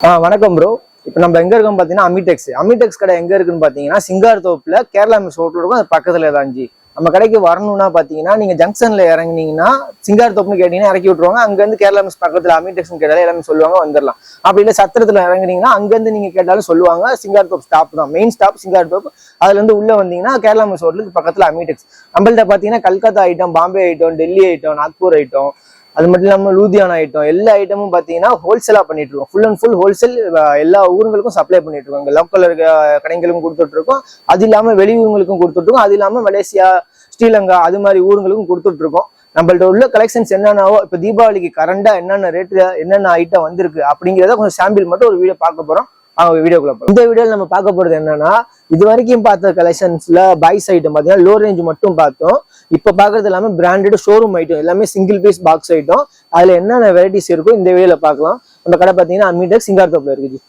ஆ வணக்கம் ப்ரோ இப்போ நம்ம எங்கே இருக்கோம் பார்த்தீங்கன்னா அமிடெக்ஸ் அமிடெக்ஸ் கடை எங்கே இருக்குன்னு பார்த்தீங்கன்னா சிங்கார் தோப்பில் கேரளா மிஸ் ஹோட்டல் இருக்கும். அது பக்கத்தில் தான் ஜி. நம்ம கடைக்கு வரணும்னா பார்த்தீங்கன்னா நீங்கள் ஜங்ஷனில் இறங்குனீங்கன்னா சிங்கார் தோப்புன்னு கேட்டிங்கன்னா இறக்கி விட்ருவாங்க அங்கேருந்து கேரளா மிஸ் பக்கத்தில் அமிடெக்ஸ்னு கேட்டாலும் எல்லாமே சொல்லுவாங்க வந்துடலாம். அப்படி இல்லை சத்திரத்தில் இறங்குனீங்கன்னா அங்கேருந்து நீங்கள் கேட்டாலும் சொல்லுவாங்க சிங்கார் தோப்பு ஸ்டாப் தான். மெயின் ஸ்டாப் சிங்கார் தோப்பு அதுலேருந்து உள்ளே வந்தீங்கன்னா கேரளா மிஸ் ஹோட்டலுக்கு பக்கத்தில் அமிடெக்ஸ் நம்மள்ட்ட பார்த்தீங்கன்னா Calcutta item Bombay item Delhi item Nagpur item அது மட்டும் இல்லாமல் லூதியானா ஐட்டம் எல்லா ஐட்டமும் பார்த்தீங்கன்னா ஹோல்சேலாக பண்ணிட்டு இருக்கோம் ஃபுல் அண்ட் ஃபுல் ஹோல்சேல் எல்லா ஊருங்களுக்கும் சப்ளை பண்ணிட்டு இருக்கோம் இங்கே லோக்கல் இருக்க கடைகளுக்கும் கொடுத்துட்ருக்கோம் அது இல்லாமல் வெளி ஊருங்களுக்கும் அது இல்லாமல் மலேசியா ஸ்ரீலங்கா அது மாதிரி ஊருங்களுக்கும் கொடுத்துட்ருக்கோம் நம்மள்ட்ட உள்ள கலெக்ஷன்ஸ் என்னென்னவோ இப்போ தீபாவளிக்கு கரண்டா என்னென்ன ரேட்டு என்னென்ன ஐட்டம் வந்திருக்கு அப்படிங்கிறத கொஞ்சம் சாம்பிள் மட்டும் ஒரு வீடியோ பார்க்க போகிறோம் அவங்க வீடியோக்குள்ள இந்த வீடியோவில் நம்ம பார்க்க போறது என்னன்னா இது வரைக்கும் பார்த்த கலெக்ஷன்ஸ்ல பாய்ஸ் ஐட்டம் பார்த்தீங்கன்னா லோ ரேஞ்ச் மட்டும் பார்த்தோம். இப்போ பார்க்கறது எல்லாமே பிராண்டட் ஷோரூம் ஐட்டம் எல்லாமே சிங்கிள் பீஸ் பாக்ஸ் ஐட்டம் அதுல என்னென்ன வெரைட்டிஸ் இருக்கோ இந்த வீடியோல பார்க்கலாம். நம்ம கடை பார்த்தீங்கன்னா அமீடக் சிங்கார் தோப்பில் இருக்குது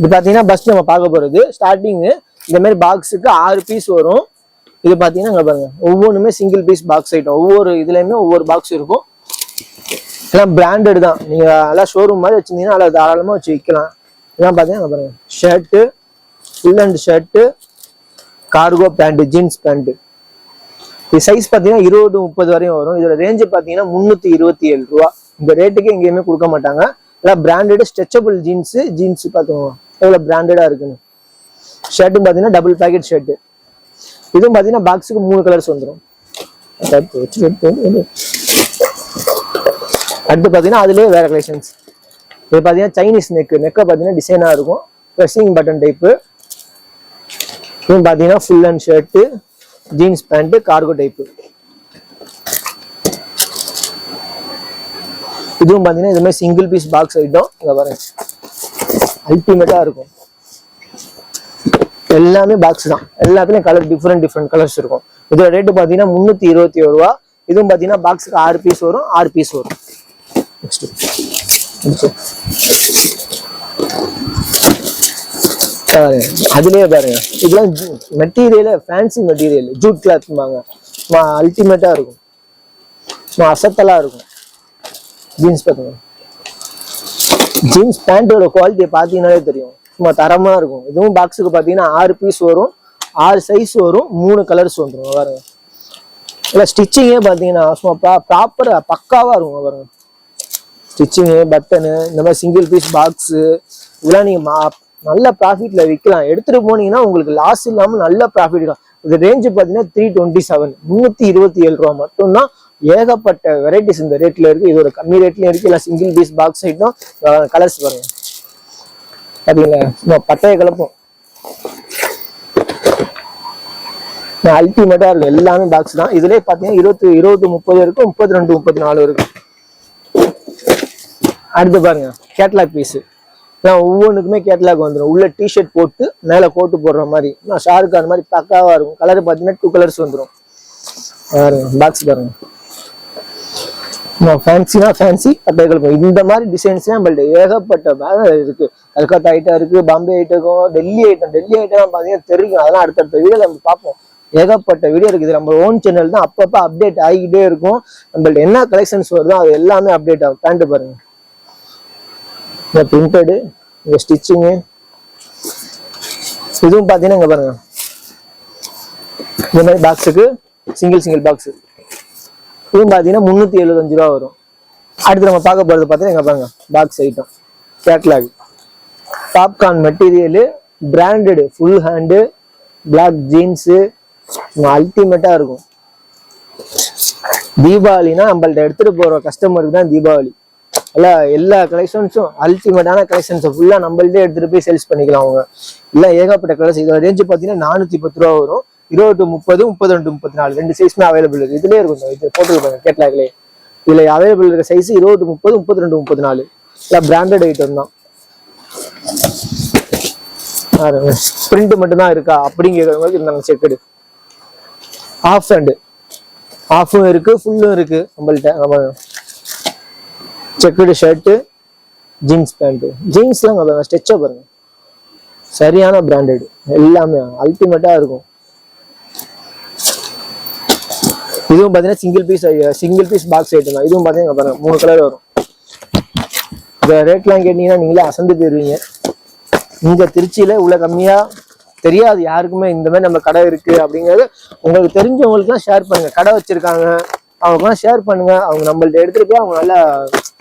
இது பார்த்தீங்கன்னா ஃபர்ஸ்ட் நம்ம பார்க்க போறது. ஸ்டார்டிங் இந்த மாதிரி பாக்ஸுக்கு ஆறு பீஸ் வரும். இது பார்த்தீங்கன்னா இங்க பாருங்க. ஒவ்வொன்றுமே சிங்கிள் பீஸ் பாக்ஸ் ஐட்டம் ஒவ்வொரு இதுலயுமே ஒவ்வொரு பாக்ஸ் இருக்கும். எல்லாம் பிராண்டட் தான். நீங்க எல்லாம் ஷோரூம் மாதிரி வச்சிருந்தீங்கன்னா அதில் தாராளமாக வச்சு விற்கலாம் இதெல்லாம் பார்த்தீங்கன்னா பாருங்க. Shirt full hand shirt cargo pant jeans pant இது சைஸ் பார்த்தீங்கன்னா இருபது முப்பது வரையும் வரும். இதோட ரேஞ்சு பார்த்தீங்கன்னா முந்நூற்றி இருபத்தி ஏழு ரூபா. இந்த ரேட்டுக்கு எங்கேயுமே கொடுக்க மாட்டாங்க. எல்லாம் பிராண்டடு ஸ்ட்ரெச்சபிள் ஜீன்ஸு ஜீன்ஸ் பார்த்துக்கோங்க எவ்வளோ பிராண்டடாக இருக்குன்னு. ஷர்ட்டும் பார்த்தீங்கன்னா டபுள் பேக்கெட் ஷர்ட்டு இதுவும் பார்த்தீங்கன்னா பாக்ஸுக்கு மூணு கலர்ஸ் வந்துடும் அடுத்து பார்த்தீங்கன்னா அதுலேயே வேற கலெக்ஷன்ஸ் இது பார்த்தீங்கன்னா சைனீஸ் நெக் நெக்கை பார்த்தீங்கன்னா டிசைனாக இருக்கும். ப்ரெஸ்ஸிங் பட்டன் டைப்பு இதுவும் பார்த்தீங்கன்னா full and shirt jeans pant cargo type இதுவும் பார்த்தீங்கன்னா இது மாதிரி சிங்கிள் பீஸ் பாக்ஸ் ஐட்டம் இங்கே பாருங்க. அல்டிமேட்டாக இருக்கும். எல்லாமே பாக்ஸ் தான். எல்லாத்துலயும் கலர் டிஃப்ரெண்ட் டிஃப்ரெண்ட் கலர்ஸ் இருக்கும். இதோட ரேட்டு பார்த்தீங்கன்னா முந்நூற்றி இருபத்தி ஒரு ரூபா. இதுவும் பார்த்தீங்கன்னா பாக்ஸுக்கு ஆறு பீஸ் வரும் ஆறு பீஸ் வரும். நெக்ஸ்ட் பாருங்க அதுலயே பாருங்க. இதெல்லாம் மெட்டீரியல் ஃபேன்சி மெட்டீரியல் ஜூட் கிளாத்பாங்க சும்மா அல்டிமேட்டா இருக்கும். சும்மா அசத்தலா இருக்கும். ஜீன்ஸ் பாத்துங்க ஜீன்ஸ் பேண்ட்டோட குவாலிட்டியை பார்த்தீங்கன்னாலே தெரியும். சும்மா தரமா இருக்கும். இதுவும் பாக்ஸுக்கு பார்த்தீங்கன்னா ஆறு பீஸ் வரும். ஆறு சைஸ் வரும். மூணு கலர்ஸ் வந்துடும் பாருங்க. இல்லை ஸ்டிச்சிங்கே பார்த்தீங்கன்னா சும்மா ப்ராப்பராக பக்காவாக இருக்கும். பாருங்க. ஸ்டிச்சிங்கு பட்டனு இந்த மாதிரி சிங்கிள் பீஸ் பாக்ஸு இதெல்லாம் நீங்கள் மா நல்ல ப்ராஃபிட்டில் விற்கலாம் எடுத்துகிட்டு போனீங்கன்னா உங்களுக்கு லாஸ் இல்லாமல் நல்ல ப்ராஃபிட் இருக்கும் இது ரேஞ்சு பார்த்தீங்கன்னா த்ரீ டுவெண்ட்டி செவன் முந்நூற்றி இருபத்தி ஏழு ரூபா மட்டும்தான் ஏகப்பட்ட வெரைட்டிஸ் இந்த ரேட்டில் இருக்குது இது ஒரு கம்மி ரேட்லையும் இருக்குது இல்லை single piece box item colours பாருங்க. பார்த்தீங்களா சும்மா பட்டைய கலப்போம். அல்டிமேட்டாக இருக்கும் எல்லாமே பாக்ஸ் தான். இதுலேயே பார்த்தீங்கன்னா இருபத்தி இருபத்தி முப்பது இருக்கும் முப்பத்தி ரெண்டு முப்பத்தி நாலு இருக்கும். அடுத்து பாருங்க கேட்லாக் பீஸு நான் ஒவ்வொன்றுக்குமே கேட்லாக் வந்துடும் உள்ள டிஷர்ட் போட்டு மேலே கோட்டு போடுற மாதிரி. நான் ஷாருக்கு அந்த மாதிரி பக்காவாக இருக்கும். கலர் பார்த்தீங்கன்னா டூ கலர்ஸ் வந்துடும் பாருங்க பாக்ஸ் பாருங்க. ஃபேன்சினா ஃபேன்சி பட்டை கலப்பம் இந்த மாதிரி டிசைன்ஸ்லாம் நம்மள்ட்ட ஏகப்பட்ட பேக் இருக்கு. கல்கத்தா ஐட்டம் இருக்கு பாம்பே ஐட்டம் இருக்கும் டெல்லி ஐட்டம் டெல்லி ஐட்டம் பார்த்தீங்கன்னா தெரியும். அதெல்லாம் அடுத்தடுத்த வீடியோ நம்ம பார்ப்போம். ஏகப்பட்ட வீடியோ இருக்குது. நம்ம ஓன் சேனல் தான். அப்பப்போ அப்டேட் ஆகிக்கிட்டே இருக்கும். நம்மள்ட்ட என்ன கலெக்ஷன்ஸ் வருதோ அது எல்லாமே அப்டேட் ஆகும். பேண்ட் பாருங்க. இந்த பிரிண்டடு இந்த ஸ்டிச்சிங்கு இதுவும் பார்த்தீங்கன்னா இங்கே பாருங்க. இந்த மாதிரி பாக்ஸுக்கு சிங்கிள் சிங்கிள் பாக்ஸு இதுவும் பார்த்தீங்கன்னா முந்நூற்றி எழுபத்தஞ்சு ரூபா வரும். அடுத்து நம்ம பார்க்க போகிறது பார்த்தீங்கன்னா இங்கே பாருங்க box item catalogue popcorn material branded full hand black jeans அல்டிமேட்டாக இருக்கும். தீபாவளினா நம்மள்ட்ட எடுத்துகிட்டு போகிற கஸ்டமருக்கு தான் தீபாவளி. எல்லாம் எல்லா கலெக்ஷன்ஸும் அல்டிமேட்டான கலெக்ஷன்ஸை ஃபுல்லாக நம்மள்ட்டே எடுத்துகிட்டு போய் சேல்ஸ் பண்ணிக்கலாம் அவங்க. எல்லாம் ஏகப்பட்ட கலர்ஸ் இதோட ரேஞ்சு பார்த்தீங்கன்னா நானூற்றி பத்து ரூபா வரும். இருபது முப்பது முப்பது ரெண்டு முப்பத்தி நாலு ரெண்டு சைஸ்மே அவைலபிள் இருக்குது இதுலேயே இருக்கும் இது போட்டுருப்பாங்க கேட்லாக்லேயே இதில் அவைலபிள் இருக்க சைஸ் இருபது முப்பது முப்பத்தி ரெண்டு முப்பத்தி நாலு எல்லாம் பிராண்டட் ஐட்டம் தான். பிரிண்ட் மட்டும் தான் இருக்கா? அப்படிங்கிறவங்களுக்கு இருந்தாங்க செக்கடு ஆஃப் ஹேண்டு ஆஃபும் இருக்குது ஃபுல்லும் இருக்குது நம்மள்கிட்ட நம்ம செக்குடு ஷர்ட்டு ஜீன்ஸ் பேண்ட்டு ஜீன்ஸ்லாம் பாருங்க ஸ்டெச்சாக பாருங்கள் சரியான பிராண்டட் எல்லாமே அல்டிமேட்டாக இருக்கும். இதுவும் பார்த்தீங்கன்னா single piece single piece box item தான். இதுவும் பார்த்தீங்கன்னா பாருங்க மூணு கலர் வரும். இந்த ரேட்லாம் கேட்டீங்கன்னா நீங்களே அசந்து போயிடுவீங்க இங்கே திருச்சியில் இவ்வளோ கம்மியாக தெரியாது. யாருக்குமே இந்த மாதிரி நம்ம கடை இருக்குது அப்படிங்கிறது உங்களுக்கு தெரிஞ்சவங்களுக்குலாம் ஷேர் பண்ணுங்கள் கடை வச்சுருக்காங்க. அவங்களுக்குலாம் ஷேர் பண்ணுங்க. அவங்க நம்மள்ட்ட எடுத்துட்டு போய் அவங்க நல்லா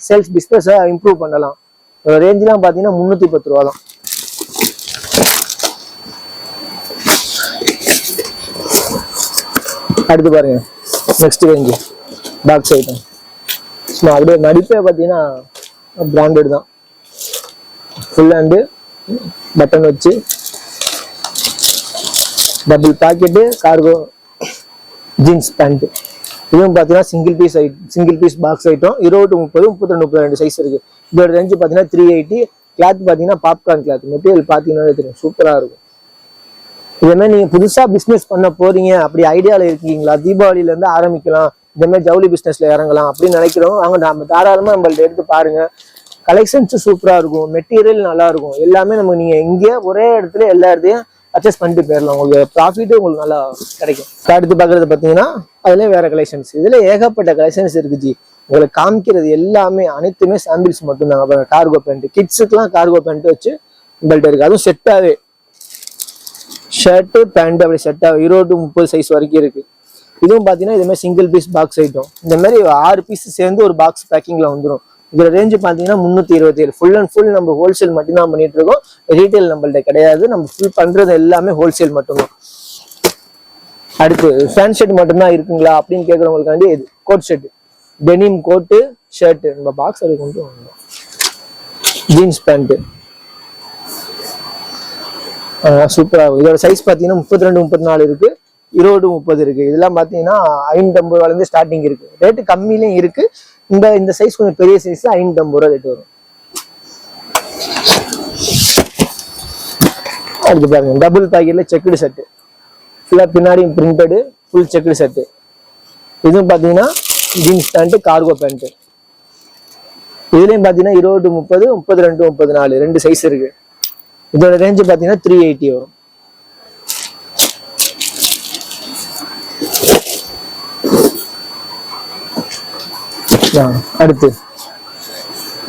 சேல்ஸ் பிஸ்னஸை இம்ப்ரூவ் பண்ணலாம். ரேஞ்செலாம் பார்த்தீங்கன்னா முந்நூற்றி பத்து ரூபா தான். அடுத்து பாருங்க. நெக்ஸ்ட் ரேஞ்சு பாக்ஸ் ஐட்டம் சும்மா அப்படியே நடிப்பே பார்த்தீங்கன்னா பிராண்டட் தான். ஃபுல் ஹேண்டு பட்டன் வச்சு double pocket cargo jeans pant இதுவும் பார்த்தீங்கன்னா சிங்கிள் பீஸ் ஐட் சிங்கிள் பீஸ் பாக்ஸ் ஐட்டம் இருபது முப்பது முப்பத்தி ரெண்டு முப்பத்தி ரெண்டு சைஸ் இருக்கு. இதோட ரேஞ்சு பார்த்தீங்கன்னா த்ரீ எயிட்டி கிளாத் பார்த்தீங்கன்னா பாப்கார்ன் கிளாத் மெட்டீரியல் பார்த்தீங்கன்னா தெரியும். சூப்பராக இருக்கும். இதே மாதிரி நீங்க புதுசா பிசினஸ் பண்ண போறீங்க அப்படி ஐடியால இருக்கீங்களா? தீபாவளியிலேருந்து ஆரம்பிக்கலாம். இதே மாதிரி ஜவுளி பிசினஸ்ல இறங்கலாம் அப்படின்னு நினைக்கிறோம் அவங்க நம்ம தாராளமா நம்மள்ட்ட எடுத்து பாருங்க. கலெக்ஷன்ஸ் சூப்பரா இருக்கும். மெட்டீரியல் நல்லா இருக்கும். எல்லாமே நமக்கு நீங்க இங்கே ஒரே இடத்துல எல்லா இடத்தையும் பர்ச்சேஸ் பண்ணிட்டு போயிடலாம். உங்களுக்கு ப்ராஃபிட்டும் உங்களுக்கு நல்லா கிடைக்கும். அடுத்து பார்க்கறது பார்த்தீங்கன்னா அதுல வேற கலெக்ஷன்ஸ் இதுல ஏகப்பட்ட கலெக்ஷன்ஸ் இருக்கு ஜி. உங்களுக்கு காமிக்கிறது எல்லாமே அனைத்துமே சாம்பிள்ஸ் மட்டும்தாங்க. கார்கோ பேண்ட் கிட்ஸுக்குலாம் கார்கோ பேண்ட் வச்சு உங்கள்கிட்ட இருக்கு. அதுவும் செட்டாவே ஷர்ட்டு பேண்ட் அப்படி செட் இருபது முப்பது சைஸ் வரைக்கும் இருக்கு. இதுவும் பார்த்தீங்கன்னா இது மாதிரி சிங்கிள் பீஸ் பாக்ஸ் ஐட்டம் இந்த மாதிரி ஆறு பீஸ் சேர்ந்து ஒரு பாக்ஸ் பேக்கிங்ல வந்துடும் இதோட ரேஞ்சு பார்த்தீங்கன்னா முந்நூற்றி இருபத்தி ஏழு. ஃபுல் அண்ட் ஃபுல் நம்ம ஹோல்சேல் மட்டும்தான் பண்ணிட்டு இருக்கோம் ரீட்டைல் நம்மள்ட்ட கிடையாது. நம்ம ஃபுல் பண்றது எல்லாமே ஹோல்சேல் மட்டும்தான். அடுத்து ஃபேன் ஷர்ட் மட்டும்தான் இருக்குங்களா அப்படின்னு கேட்குறவங்களுக்காண்டி இது coat shirt denim coat shirt நம்ம பாக்ஸ் அது கொண்டு வாங்கலாம். ஜீன்ஸ் பேண்ட்டு சூப்பரா இருக்கும் இதோட சைஸ் பாத்தீங்கன்னா முப்பத்தி ரெண்டு முப்பத்தி நாலு இருக்கு. இருபது முப்பது இருக்கு. இதெல்லாம் பாத்தீங்கன்னா ஐநூற்றம்பது ரூபால இருந்து ஸ்டார்டிங் இருக்கு. ரேட்டு கம்மியிலையும் இருக்கு. இந்த இந்த சைஸ் கொஞ்சம் பெரிய சைஸ் ஐநூத்தம்பது ரூபா ரேட் வரும். அடுத்து பாருங்க டபுள் பாக்கெட்ல செக்குடு செட்டு ஃபுல்லா பின்னாடி பிரிண்டடு ஃபுல் செக்குடு செட்டு இதுவும் பாத்தீங்கன்னா ஜீன்ஸ் பேண்ட் கார்கோ பேண்ட் இதுலயும் பாத்தீங்கன்னா இருபது முப்பது முப்பது ரெண்டு முப்பது நாலு ரெண்டு சைஸ் இருக்கு. இதோட ரேஞ்சு பார்த்தீங்கன்னா த்ரீ எயிட்டி வரும். அடுத்து.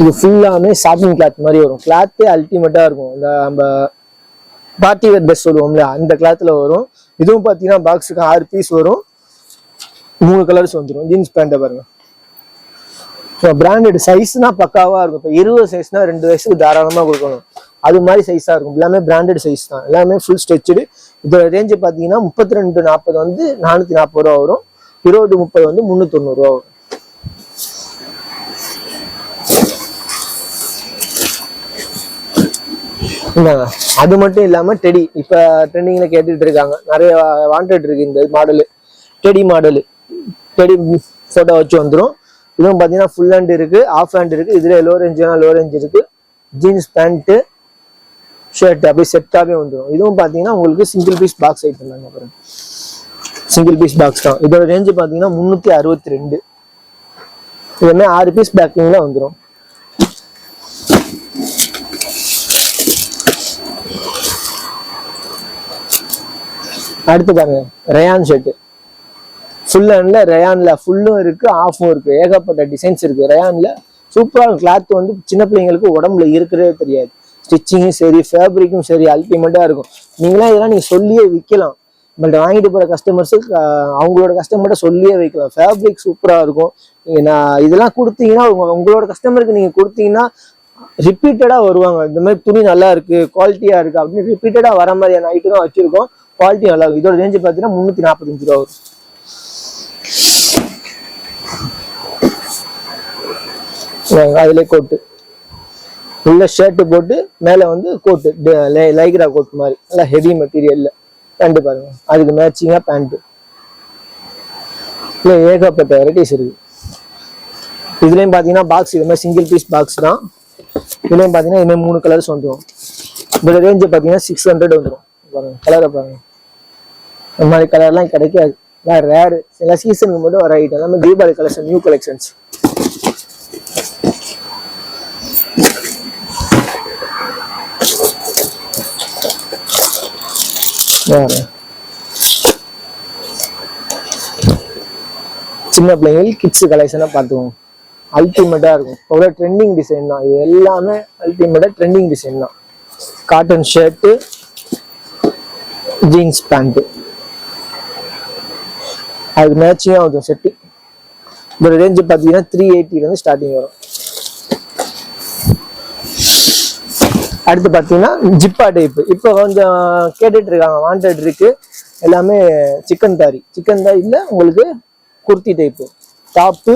இது ஃபுல்லாமே ஷாப்பிங் கிளாத் மாதிரி வரும். கிளாத்தே அல்டிமேட்டா இருக்கும். இந்த நம்ம பார்ட்டி வேர் ட்ரெஸ் சொல்லுவோம்ல அந்த கிளாத்ல வரும். இதுவும் பார்த்தீங்கன்னா பாக்ஸுக்கு ஆறு பீஸ் வரும். மூணு கலர்ஸ் வந்துடும் ஜீன்ஸ் பேண்ட்டை பாருங்க. பிராண்டட் சைஸ்னா பக்காவா இருக்கும். இப்போ இருபது சைஸ்னா ரெண்டு வயசுக்கு தாராளமா கொடுக்கணும். அது மாதிரி சைஸா இருக்கும். எல்லாமே பிராண்டட் சைஸ் தான். எல்லாமே ஃபுல் ஸ்ட்ரெச்சு இதோட ரேஞ்சு பார்த்தீங்கன்னா முப்பத்தி ரெண்டு நாற்பது வந்து நானூத்தி நாற்பது ரூபா வரும். இருபது முப்பது வந்து முந்நூத்தி தொண்ணூறு ரூபா வரும். இந்தாங்க. அது மட்டும் இல்லாம டெடி இப்ப ட்ரெண்டிங்ல கேட்டுட்டு இருக்காங்க. நிறைய வாண்டட் இருக்கு இந்த model teddy model teddy photo வச்சு வந்துடும் இதுவும் பாத்தீங்கன்னா ஃபுல் ஹேண்ட் இருக்கு ஆஃப் ஹேண்ட் இருக்கு. இதுல லோ ரேஞ்சுனா லோ ரேஞ்ச் இருக்கு. ஜீன்ஸ் பேண்ட் ஷர்ட் அப்படியே செட்டாவே வந்துடும் இதுவும் பாத்தீங்கன்னா உங்களுக்கு சிங்கிள் பீஸ் பாக்ஸ் ஐட்டம் தாங்க அப்புறம். சிங்கிள் பீஸ் பாக்ஸ் தான். இதோட ரேஞ்சு பாத்தீங்கன்னா முன்னூத்தி அறுபத்தி ரெண்டு. இதுமே ஆறு பீஸ் பேக்கிங்ல வந்துடும் அடுத்து பாருங்க ரயான் ஷர்ட்டு ஃபுல் அண்ட்ல ரயான்ல ஃபுல்லும் இருக்கு ஆஃபும் இருக்கு. ஏகப்பட்ட டிசைன்ஸ் இருக்கு. ரயான்ல சூப்பரான கிளாத் வந்து சின்ன பிள்ளைங்களுக்கு உடம்புல இருக்கிறதே தெரியாது. ஸ்டிச்சிங்கும் சரி ஃபேப்ரிக்கும் சரி அல்டிமேட்டா இருக்கும். நீங்களாம் இதெல்லாம் நீங்க சொல்லியே விற்கலாம் நம்மள்ட்ட வாங்கிட்டு போற கஸ்டமர்ஸு அவங்களோட கஸ்டமர்கிட்ட சொல்லியே வைக்கலாம். ஃபேப்ரிக் சூப்பரா இருக்கும். நீங்க நான் இதெல்லாம் கொடுத்தீங்கன்னா உங்கள் உங்களோட கஸ்டமருக்கு நீங்க கொடுத்தீங்கன்னா ரிப்பீட்டடா வருவாங்க. இந்த மாதிரி துணி நல்லா இருக்கு குவாலிட்டியா இருக்கு அப்படின்னு ரிப்பீட்டடா வர மாதிரியான ஐட்டம் தான் வச்சிருக்கோம். குவாலிட்டி நல்லா இருக்கும் இதோட ரேஞ்சு பார்த்தீங்கன்னா முந்நூற்றி நாற்பத்தஞ்சு ரூபா வரும். வாங்க, கோட்டு உள்ள ஷர்ட்டு போட்டு மேல வந்து கோட்டு லைக்ரா கோட் மாதிரி. நல்லா ஹெவி மெட்டீரியல்ல பேண்ட் பாருங்க. அதுக்கு மேட்சிங்கா பேண்ட் இல்லை ஏகப்பட்ட வெரைட்டிஸ் இருக்கு. இதுலயும் பாத்தீங்கன்னா பாக்ஸ் இது மாதிரி சிங்கிள் பீஸ் பாக்ஸ் தான். இதுலயும் பாத்தீங்கன்னா இது மாதிரி மூணு கலர்ஸ் வந்துடும் இதோட ரேஞ்சு பாத்தீங்கன்னா சிக்ஸ் ஹண்ட்ரட் வந்துடும் பாருங்க கலரை பாருங்க. இந்த மாதிரி கலர்லாம் கிடைக்காது. எல்லாம் ரேரு சில சீசனுக்கு மட்டும் வர ஐட்டம் எல்லாமே தீபாவளி கலெக்ஷன் நியூ கலெக்ஷன்ஸ் சின்ன பிள்ளைங்கள் கிட்ஸ் கலெக்ஷனை பார்த்துக்கோங்க. அல்டிமேட்டா இருக்கும். இப்போ ட்ரெண்டிங் டிசைன் தான். இது எல்லாமே அல்டிமேட்டா ட்ரெண்டிங் டிசைன் தான். Cotton shirt jeans pant. அதுக்கு மேட்சிங்காக ஆகும் செட்டு. இதோட ரேஞ்சு பார்த்தீங்கன்னா த்ரீ எயிட்டிலேருந்து ஸ்டார்டிங் வரும். அடுத்து பார்த்தீங்கன்னா ஜிப்பா டைப்பு இப்போ கொஞ்சம் கேட்டுட்டு இருக்காங்க. வாண்டட் இருக்கு. எல்லாமே சிக்கன் தாரி சிக்கன் தாரியில் உங்களுக்கு குர்த்தி டைப்பு டாப்பு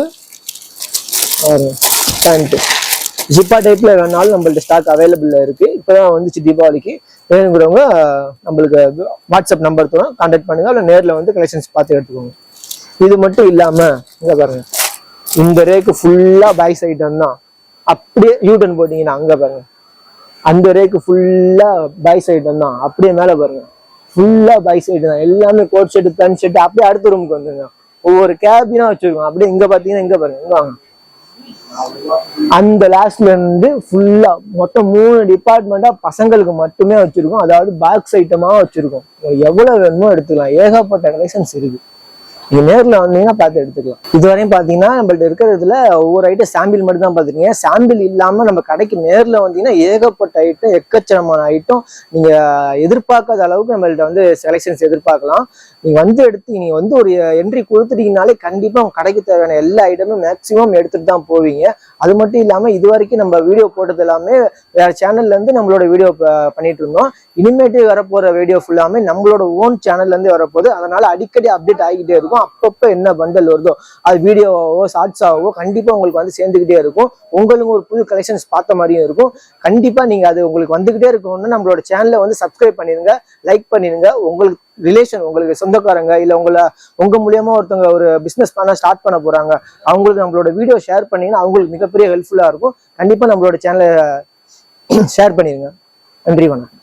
பேண்ட்டு ஜிப்பா டைப்ல வேணாலும் நம்மள்ட்ட ஸ்டாக் அவைலபிள்ல இருக்கு. இப்போதான் வந்துச்சு தீபாவளிக்கு. வேணுங்கிறவங்க நம்மளுக்கு வாட்ஸ்அப் நம்பர் தரோம் கான்டாக்ட் பண்ணுங்க. இல்லை நேரில் வந்து கலெக்ஷன்ஸ் பார்த்து எடுத்துக்கோங்க. இது மட்டும் இல்லாம இங்க பாருங்க. இந்த ரேக்கு ஃபுல்லா பாய்ஸ் ஐட்டம் தான். அப்படியே யூட்டன் போட்டீங்கன்னா அங்க பாருங்க. அந்த ரேக்கு ஃபுல்லா பாய்ஸ் ஐட்டம் தான். அப்படியே மேல பாருங்க. ஃபுல்லா பாய்ஸ் சைடு தான். எல்லாமே கோட் ஷர்ட் பேண்ட் ஷர்ட் அப்படியே அடுத்த ரூமுக்கு வந்துருங்க. ஒவ்வொரு கேபினா வச்சிருக்கோம். அப்படியே இங்க பாத்தீங்கன்னா இங்க பாருங்க. இங்க வாங்க. அந்த லாஸ்ட்ல இருந்து ஃபுல்லா மொத்தம் மூணு டிபார்ட்மெண்டா பசங்களுக்கு மட்டுமே வச்சிருக்கோம். அதாவது பாக்ஸ் ஐட்டமா வச்சிருக்கோம். எவ்வளவு வேணுமோ எடுத்துக்கலாம். ஏகப்பட்ட கலெக்ஷன்ஸ் இருக்கு. நீங்க நேர்ல வந்தீங்கன்னா பார்த்து எடுத்துக்கலாம். இதுவரையும் பாத்தீங்கன்னா நம்மள்ட்ட இருக்கிறதுல ஒவ்வொரு ஐட்டம் சாம்பிள் மட்டும் தான் பாத்துருக்கீங்க சாம்பிள் இல்லாம நம்ம கடைக்கு நேர்ல வந்தீங்கன்னா ஏகப்பட்ட ஐட்டம் எக்கச்சனமான ஐட்டம் நீங்க எதிர்பார்க்காத அளவுக்கு நம்மள்ட்ட வந்து செலெக்ஷன்ஸ் எதிர்பார்க்கலாம். நீங்க வந்து எடுத்து நீங்க வந்து ஒரு என்ட்ரி கொடுத்துட்டீங்கனாலே கண்டிப்பா உங்க கடைக்கு தேவையான எல்லா ஐட்டமும் மேக்சிமம் எடுத்துட்டு தான் போவீங்க. அது மட்டும் இல்லாம இது வரைக்கும் நம்ம வீடியோ போட்டது எல்லாமே வேற சேனல்ல இருந்து நம்மளோட வீடியோ பண்ணிட்டு இருந்தோம். இனிமேட்டு வரப்போற வீடியோ ஃபுல்லாமே நம்மளோட ஓன் சேனல்ல இருந்து வரப்போகுது. அதனால அடிக்கடி அப்டேட் ஆகிக்கிட்டே இருக்கும். அப்பப்போ என்ன பண்டல் வருதோ அது வீடியோவோ ஷார்ட்ஸாவோ கண்டிப்பா உங்களுக்கு வந்து சேர்ந்துக்கிட்டே இருக்கும். உங்களுக்கு ஒரு புது கலெக்ஷன்ஸ் பார்த்த மாதிரியும் இருக்கும். கண்டிப்பா நீங்க அது உங்களுக்கு வந்துக்கிட்டே இருக்கணும்னு நம்மளோட சேனலை வந்து சப்ஸ்கிரைப் பண்ணிடுங்க லைக் பண்ணிடுங்க உங்களுக்கு ரிலேஷன் உங்களுக்கு சொந்தக்காரங்க இல்லை உங்களை உங்க மூலியமா ஒருத்தவங்க ஒரு பிஸ்னஸ் பண்ண ஸ்டார்ட் பண்ண போறாங்க அவங்களுக்கு நம்மளோட வீடியோ ஷேர் பண்ணிங்கன்னா அவங்களுக்கு மிகப்பெரிய ஹெல்ப்ஃபுல்லா இருக்கும். கண்டிப்பா நம்மளோட சேனலை ஷேர் பண்ணிடுங்க நன்றி வணக்கம்.